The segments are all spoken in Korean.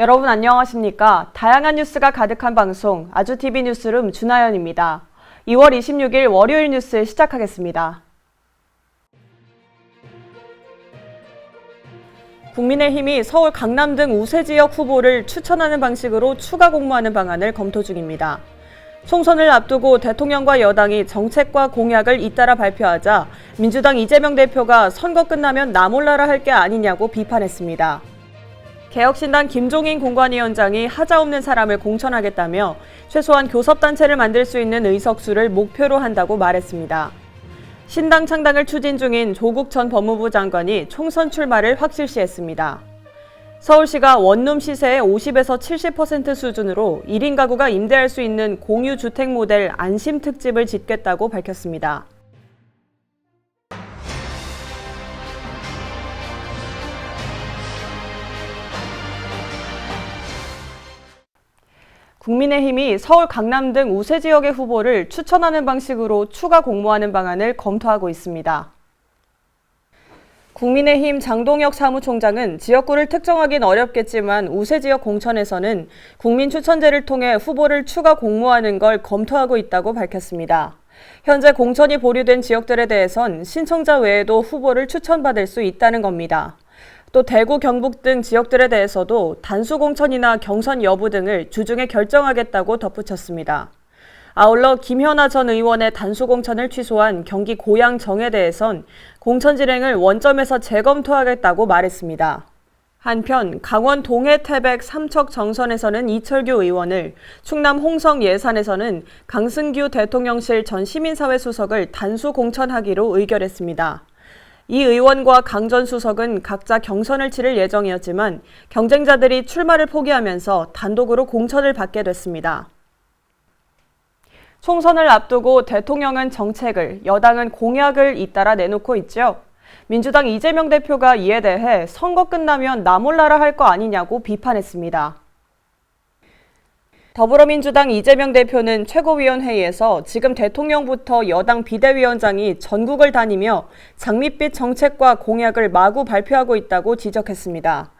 여러분 안녕하십니까? 다양한 뉴스가 가득한 방송 아주TV 뉴스룸 준하연입니다. 2월 26일 월요일 뉴스 시작하겠습니다. 국민의힘이 서울 강남 등 우세 지역 후보를 추천하는 방식으로 추가 공모하는 방안을 검토 중입니다. 총선을 앞두고 대통령과 여당이 정책과 공약을 잇따라 발표하자 민주당 이재명 대표가 선거 끝나면 나 몰라라 할 게 아니냐고 비판했습니다. 개혁신당 김종인 공관위원장이 하자 없는 사람을 공천하겠다며 최소한 교섭단체를 만들 수 있는 의석수를 목표로 한다고 말했습니다. 신당 창당을 추진 중인 조국 전 법무부 장관이 총선 출마를 확실시했습니다. 서울시가 원룸 시세의 50에서 70% 수준으로 1인 가구가 임대할 수 있는 공유 주택 모델 안심 특집을 짓겠다고 밝혔습니다. 국민의힘이 서울 강남 등 우세 지역의 후보를 추천하는 방식으로 추가 공모하는 방안을 검토하고 있습니다. 국민의힘 장동혁 사무총장은 지역구를 특정하긴 어렵겠지만 우세 지역 공천에서는 국민 추천제를 통해 후보를 추가 공모하는 걸 검토하고 있다고 밝혔습니다. 현재 공천이 보류된 지역들에 대해선 신청자 외에도 후보를 추천받을 수 있다는 겁니다. 또 대구, 경북 등 지역들에 대해서도 단수 공천이나 경선 여부 등을 주중에 결정하겠다고 덧붙였습니다. 아울러 김현아 전 의원의 단수 공천을 취소한 경기 고양 정에 대해선 공천 진행을 원점에서 재검토하겠다고 말했습니다. 한편 강원 동해 태백 삼척 정선에서는 이철규 의원을, 충남 홍성 예산에서는 강승규 대통령실 전 시민사회 수석을 단수 공천하기로 의결했습니다. 이 의원과 강 전 수석은 각자 경선을 치를 예정이었지만 경쟁자들이 출마를 포기하면서 단독으로 공천을 받게 됐습니다. 총선을 앞두고 대통령은 정책을, 여당은 공약을 잇따라 내놓고 있죠. 민주당 이재명 대표가 이에 대해 선거 끝나면 나 몰라라 할 거 아니냐고 비판했습니다. 더불어민주당 이재명 대표는 최고위원회의에서 지금 대통령부터 여당 비대위원장이 전국을 다니며 장밋빛 정책과 공약을 마구 발표하고 있다고 지적했습니다.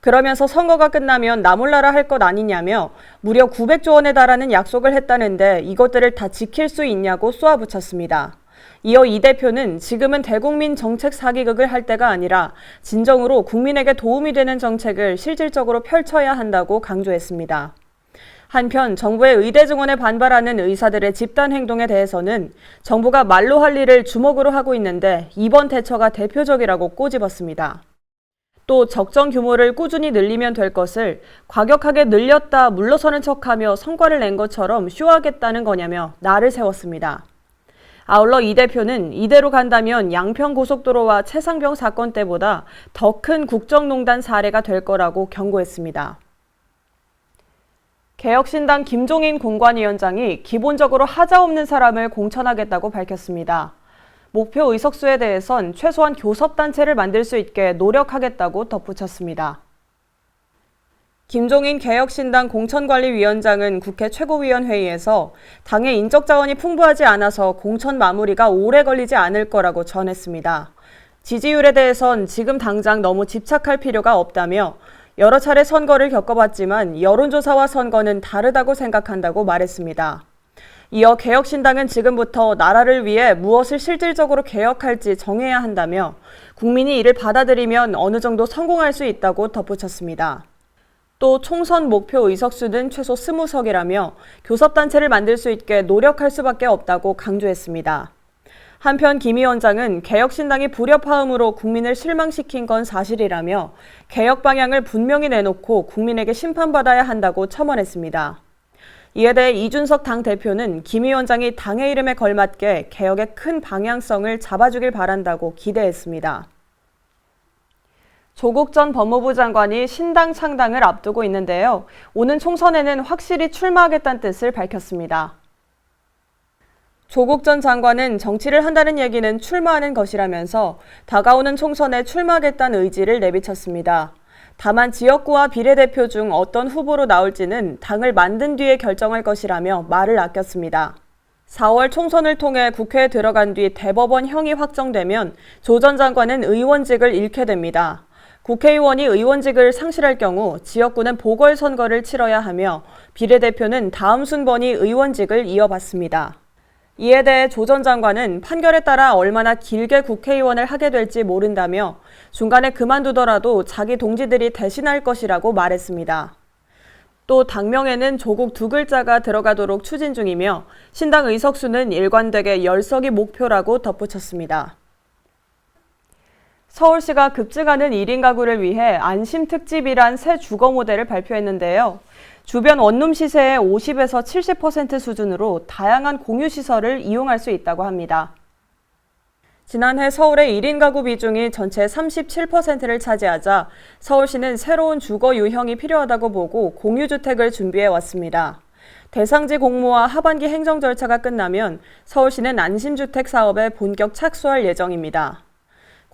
그러면서 선거가 끝나면 나 몰라라 할 것 아니냐며 무려 900조 원에 달하는 약속을 했다는데 이것들을 다 지킬 수 있냐고 쏘아붙였습니다. 이어 이 대표는 지금은 대국민 정책 사기극을 할 때가 아니라 진정으로 국민에게 도움이 되는 정책을 실질적으로 펼쳐야 한다고 강조했습니다. 한편 정부의 의대 증원에 반발하는 의사들의 집단 행동에 대해서는 정부가 말로 할 일을 주먹으로 하고 있는데 이번 대처가 대표적이라고 꼬집었습니다. 또 적정 규모를 꾸준히 늘리면 될 것을 과격하게 늘렸다 물러서는 척하며 성과를 낸 것처럼 쇼하겠다는 거냐며 날을 세웠습니다. 아울러 이 대표는 이대로 간다면 양평 고속도로와 최상병 사건 때보다 더 큰 국정농단 사례가 될 거라고 경고했습니다. 개혁신당 김종인 공관위원장이 기본적으로 하자 없는 사람을 공천하겠다고 밝혔습니다. 목표 의석수에 대해선 최소한 교섭단체를 만들 수 있게 노력하겠다고 덧붙였습니다. 김종인 개혁신당 공천관리위원장은 국회 최고위원회의에서 당의 인적 자원이 풍부하지 않아서 공천 마무리가 오래 걸리지 않을 거라고 전했습니다. 지지율에 대해선 지금 당장 너무 집착할 필요가 없다며 여러 차례 선거를 겪어봤지만 여론조사와 선거는 다르다고 생각한다고 말했습니다. 이어 개혁신당은 지금부터 나라를 위해 무엇을 실질적으로 개혁할지 정해야 한다며 국민이 이를 받아들이면 어느 정도 성공할 수 있다고 덧붙였습니다. 또 총선 목표 의석수는 최소 20석이라며 교섭단체를 만들 수 있게 노력할 수밖에 없다고 강조했습니다. 한편 김 위원장은 개혁신당이 불협화음으로 국민을 실망시킨 건 사실이라며 개혁 방향을 분명히 내놓고 국민에게 심판받아야 한다고 첨언했습니다. 이에 대해 이준석 당 대표는 김 위원장이 당의 이름에 걸맞게 개혁의 큰 방향성을 잡아주길 바란다고 기대했습니다. 조국 전 법무부 장관이 신당 창당을 앞두고 있는데요. 오는 총선에는 확실히 출마하겠다는 뜻을 밝혔습니다. 조국 전 장관은 정치를 한다는 얘기는 출마하는 것이라면서 다가오는 총선에 출마하겠다는 의지를 내비쳤습니다. 다만 지역구와 비례대표 중 어떤 후보로 나올지는 당을 만든 뒤에 결정할 것이라며 말을 아꼈습니다. 4월 총선을 통해 국회에 들어간 뒤 대법원 형이 확정되면 조 전 장관은 의원직을 잃게 됩니다. 국회의원이 의원직을 상실할 경우 지역구는 보궐선거를 치러야 하며 비례대표는 다음 순번이 의원직을 이어받습니다. 이에 대해 조 전 장관은 판결에 따라 얼마나 길게 국회의원을 하게 될지 모른다며 중간에 그만두더라도 자기 동지들이 대신할 것이라고 말했습니다. 또 당명에는 조국 두 글자가 들어가도록 추진 중이며 신당 의석수는 일관되게 10석이 목표라고 덧붙였습니다. 서울시가 급증하는 1인 가구를 위해 안심 특집이란 새 주거 모델을 발표했는데요. 주변 원룸 시세의 50에서 70% 수준으로 다양한 공유 시설을 이용할 수 있다고 합니다. 지난해 서울의 1인 가구 비중이 전체 37%를 차지하자 서울시는 새로운 주거 유형이 필요하다고 보고 공유주택을 준비해 왔습니다. 대상지 공모와 하반기 행정 절차가 끝나면 서울시는 안심주택 사업에 본격 착수할 예정입니다.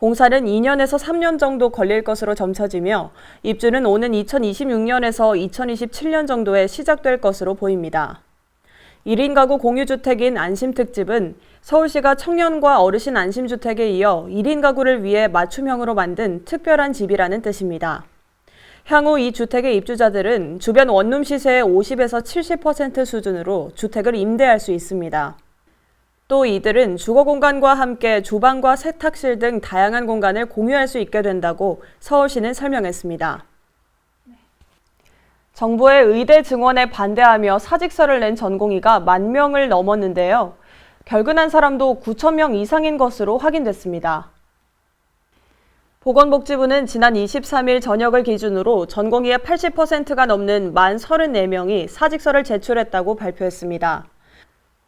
공사는 2년에서 3년 정도 걸릴 것으로 점쳐지며 입주는 오는 2026년에서 2027년 정도에 시작될 것으로 보입니다. 1인 가구 공유주택인 안심특집은 서울시가 청년과 어르신 안심주택에 이어 1인 가구를 위해 맞춤형으로 만든 특별한 집이라는 뜻입니다. 향후 이 주택의 입주자들은 주변 원룸 시세의 50에서 70% 수준으로 주택을 임대할 수 있습니다. 또 이들은 주거 공간과 함께 주방과 세탁실 등 다양한 공간을 공유할 수 있게 된다고 서울시는 설명했습니다. 정부의 의대 증원에 반대하며 사직서를 낸 전공의가 만 명을 넘었는데요. 결근한 사람도 9천 명 이상인 것으로 확인됐습니다. 보건복지부는 지난 23일 저녁을 기준으로 전공의의 80%가 넘는 만 34명이 사직서를 제출했다고 발표했습니다.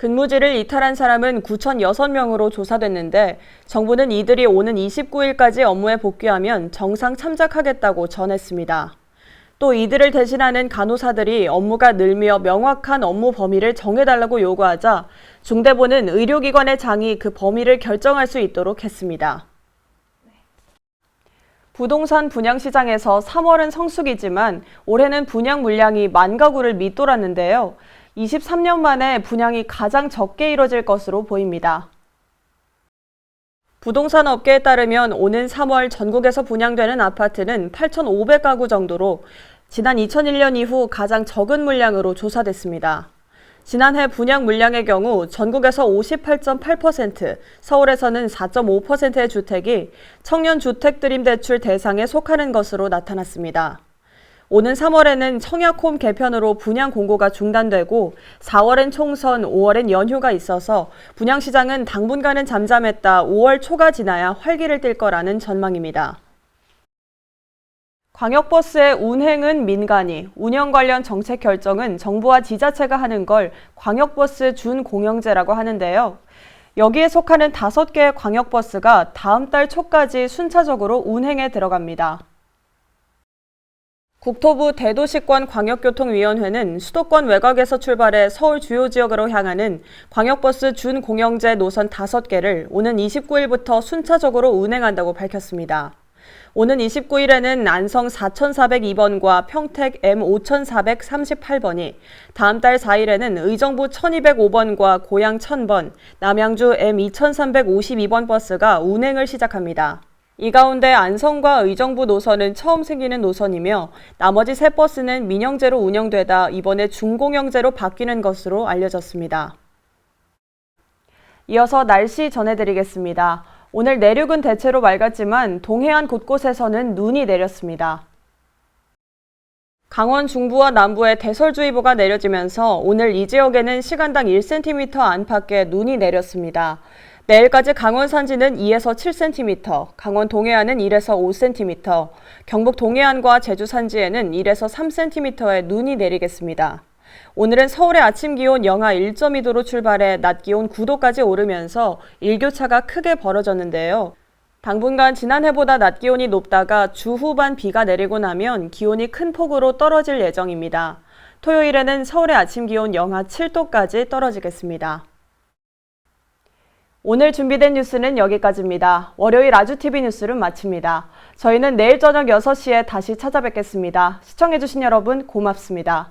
근무지를 이탈한 사람은 9,006명으로 조사됐는데 정부는 이들이 오는 29일까지 업무에 복귀하면 정상 참작하겠다고 전했습니다. 또 이들을 대신하는 간호사들이 업무가 늘며 명확한 업무 범위를 정해달라고 요구하자 중대본은 의료기관의 장이 그 범위를 결정할 수 있도록 했습니다. 부동산 분양 시장에서 3월은 성수기지만 올해는 분양 물량이 만 가구를 밑돌았는데요. 23년 만에 분양이 가장 적게 이뤄질 것으로 보입니다. 부동산 업계에 따르면 오는 3월 전국에서 분양되는 아파트는 8,500가구 정도로 지난 2001년 이후 가장 적은 물량으로 조사됐습니다. 지난해 분양 물량의 경우 전국에서 58.8%, 서울에서는 4.5%의 주택이 청년 주택 드림 대출 대상에 속하는 것으로 나타났습니다. 오는 3월에는 청약홈 개편으로 분양 공고가 중단되고 4월엔 총선, 5월엔 연휴가 있어서 분양 시장은 당분간은 잠잠했다 5월 초가 지나야 활기를 띨 거라는 전망입니다. 광역버스의 운행은 민간이, 운영 관련 정책 결정은 정부와 지자체가 하는 걸 광역버스 준공영제라고 하는데요. 여기에 속하는 다섯 개의 광역버스가 다음 달 초까지 순차적으로 운행에 들어갑니다. 국토부 대도시권 광역교통위원회는 수도권 외곽에서 출발해 서울 주요 지역으로 향하는 광역버스 준공영제 노선 5개를 오는 29일부터 순차적으로 운행한다고 밝혔습니다. 오는 29일에는 안성 4402번과 평택 M 5438번이, 다음 달 4일에는 의정부 1205번과 고양 1000번, 남양주 M 2352번 버스가 운행을 시작합니다. 이 가운데 안성과 의정부 노선은 처음 생기는 노선이며 나머지 세 버스는 민영제로 운영되다 이번에 중공영제로 바뀌는 것으로 알려졌습니다. 이어서 날씨 전해드리겠습니다. 오늘 내륙은 대체로 맑았지만 동해안 곳곳에서는 눈이 내렸습니다. 강원 중부와 남부에 대설주의보가 내려지면서 오늘 이 지역에는 시간당 1cm 안팎의 눈이 내렸습니다. 내일까지 강원 산지는 2에서 7cm, 강원 동해안은 1에서 5cm, 경북 동해안과 제주 산지에는 1에서 3cm의 눈이 내리겠습니다. 오늘은 서울의 아침 기온 영하 1.2도로 출발해 낮 기온 9도까지 오르면서 일교차가 크게 벌어졌는데요. 당분간 지난해보다 낮 기온이 높다가 주 후반 비가 내리고 나면 기온이 큰 폭으로 떨어질 예정입니다. 토요일에는 서울의 아침 기온 영하 7도까지 떨어지겠습니다. 오늘 준비된 뉴스는 여기까지입니다. 월요일 아주TV 뉴스를 마칩니다. 저희는 내일 저녁 6시에 다시 찾아뵙겠습니다. 시청해주신 여러분 고맙습니다.